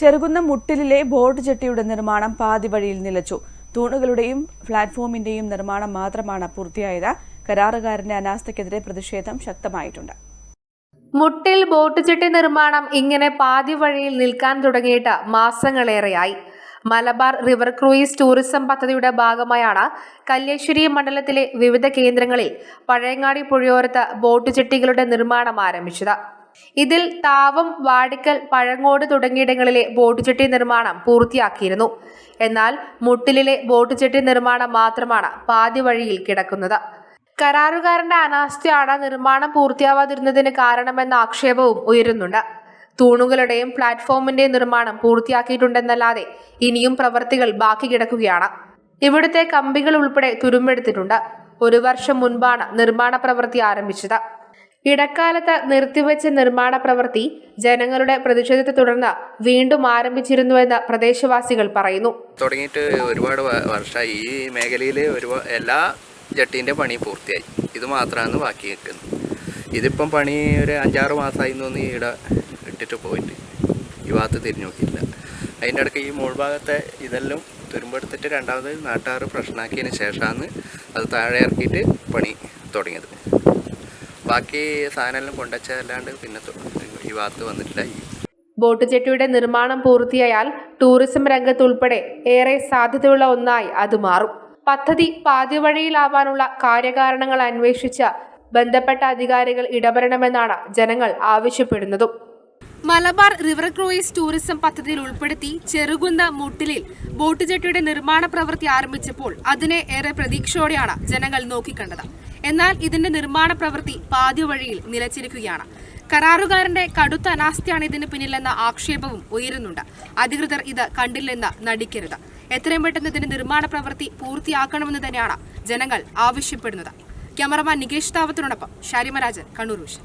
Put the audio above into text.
Cherukunnam മുട്ടിലിലെ boat ജെട്ടിയുടെ നിർമ്മാണം പാതി വഴിയിൽ നിലച്ചു. തൂണുകളുടെയും പ്ലാറ്റ്ഫോമിന്റെയും നിർമ്മാണം മാത്രമാണ് പൂർത്തിയായത്. കരാറുകാരന്റെ അനാസ്ഥയ്ക്കെതിരെ പ്രതിഷേധം ശക്തമായിട്ടുണ്ട്. മുട്ടിൽ ബോട്ട് ജെട്ടി നിർമ്മാണം ഇങ്ങനെ പാതി വഴിയിൽ നിൽക്കാൻ തുടങ്ങിയിട്ട് മാസങ്ങളേറെയായി. മലബാർ റിവർ ക്രൂയിസ് ടൂറിസം പദ്ധതിയുടെ ഭാഗമായാണ് കല്യേശ്വരി മണ്ഡലത്തിലെ വിവിധ കേന്ദ്രങ്ങളിൽ പഴയങ്ങാടി പുഴയോരത്ത് ബോട്ട് ജെട്ടികളുടെ നിർമ്മാണം ആരംഭിച്ചത്. ഇതിൽ താവം വാടിക്കൽ പഴങ്ങോട് തുടങ്ങിയിടങ്ങളിലെ ബോട്ട് ജെട്ടി നിർമ്മാണം പൂർത്തിയാക്കിയിരുന്നു. എന്നാൽ മുട്ടിലിലെ ബോട്ട് ജെട്ടി നിർമ്മാണം മാത്രമാണ് പാതി വഴിയിൽ കിടക്കുന്നത്. കരാറുകാരന്റെ അനാസ്ഥയാണ് നിർമ്മാണം പൂർത്തിയാവാതിരുന്നതിന് കാരണമെന്ന ആക്ഷേപവും ഉയരുന്നുണ്ട്. തൂണുകളുടെയും പ്ലാറ്റ്ഫോമിന്റെയും നിർമ്മാണം പൂർത്തിയാക്കിയിട്ടുണ്ടെന്നല്ലാതെ ഇനിയും പ്രവർത്തികൾ ബാക്കി കിടക്കുകയാണ്. ഇവിടുത്തെ കമ്പികൾ ഉൾപ്പെടെ തുരുമ്പെടുത്തിട്ടുണ്ട്. ഒരു വർഷം മുൻപാണ് നിർമ്മാണ പ്രവൃത്തി ആരംഭിച്ചത്. ഇടക്കാലത്ത് നിർത്തിവെച്ച നിർമ്മാണ പ്രവൃത്തി ജനങ്ങളുടെ പ്രതിഷേധത്തെ തുടർന്ന് വീണ്ടും ആരംഭിച്ചിരുന്നുവെന്ന് പ്രദേശവാസികൾ പറയുന്നു. തുടങ്ങിയിട്ട് ഒരുപാട് വർഷമായി ഈ മേഖലയിൽ ഒരുപാട് എല്ലാ ജട്ടിന്റെ പണി പൂർത്തിയായി. ഇത് മാത്രമാണ് ബാക്കി നിൽക്കുന്നത്. ഇതിപ്പം പണി ഒരു അഞ്ചാറ് മാസമായി തോന്നി ഇവിടെ ഇട്ടിട്ട് പോയിട്ട്. ഈ ഭാഗത്ത് തിരിഞ്ഞു നോക്കിയില്ല അതിന്റെ ഇടയ്ക്ക് ഈ മുൾഭാഗത്തെ ഇതെല്ലാം തുരുമ്പെടുത്തിട്ട് രണ്ടാമത് നാട്ടുകാർ പ്രശ്നമാക്കിയതിന് ശേഷമാണ് അത് താഴെ ഇറക്കിയിട്ട് പണി തുടങ്ങിയത്. ബാക്കി സാധനമെല്ലാം കൊണ്ടുവച്ചതല്ലാണ്ട് പിന്നെ ഈ ഭാഗത്ത് വന്നിട്ടില്ല. ബോട്ട് ജെട്ടിയുടെ നിർമ്മാണം പൂർത്തിയായാൽ ടൂറിസം രംഗത്തുൾപ്പെടെ ഏറെ സാധ്യതയുള്ള ഒന്നായി അത് മാറും. പദ്ധതി പാതിവഴിയിലാവാനുള്ള കാര്യകാരണങ്ങൾ അന്വേഷിച്ച ബന്ധപ്പെട്ട അധികാരികൾ ഇടപെടണമെന്നാണ് ജനങ്ങൾ ആവശ്യപ്പെടുന്നതും. മലബാർ റിവർ ക്രൂയിസ് ടൂറിസം പദ്ധതിയിൽ ഉൾപ്പെടുത്തി ചെറുകുന്ന മുട്ടിലിൽ ബോട്ട് ജെട്ടിയുടെ നിർമ്മാണ പ്രവൃത്തി ആരംഭിച്ചപ്പോൾ അതിനെ ഏറെ പ്രതീക്ഷയോടെയാണ് ജനങ്ങൾ നോക്കിക്കണ്ടത്. എന്നാൽ ഇതിന്റെ നിർമ്മാണ പ്രവൃത്തി പാതിവഴിയിൽ നിലച്ചിരിക്കുകയാണ്. കരാറുകാരന്റെ കടുത്ത അനാസ്ഥയാണ് ഇതിന് പിന്നിലെന്ന ആക്ഷേപവും ഉയരുന്നുണ്ട്. അധികൃതർ ഇത് കണ്ടില്ലെന്ന് നടിക്കരുത്. എത്രയും പെട്ടെന്ന് ഇതിന്റെ നിർമ്മാണ പ്രവൃത്തി പൂർത്തിയാക്കണമെന്ന് തന്നെയാണ് ജനങ്ങൾ ആവശ്യപ്പെടുന്നത്. ക്യാമറമാൻ നികേഷ് താവത്തിനോടൊപ്പം ഷാരിമരാജൻ കണ്ണൂർ വിഷൻ.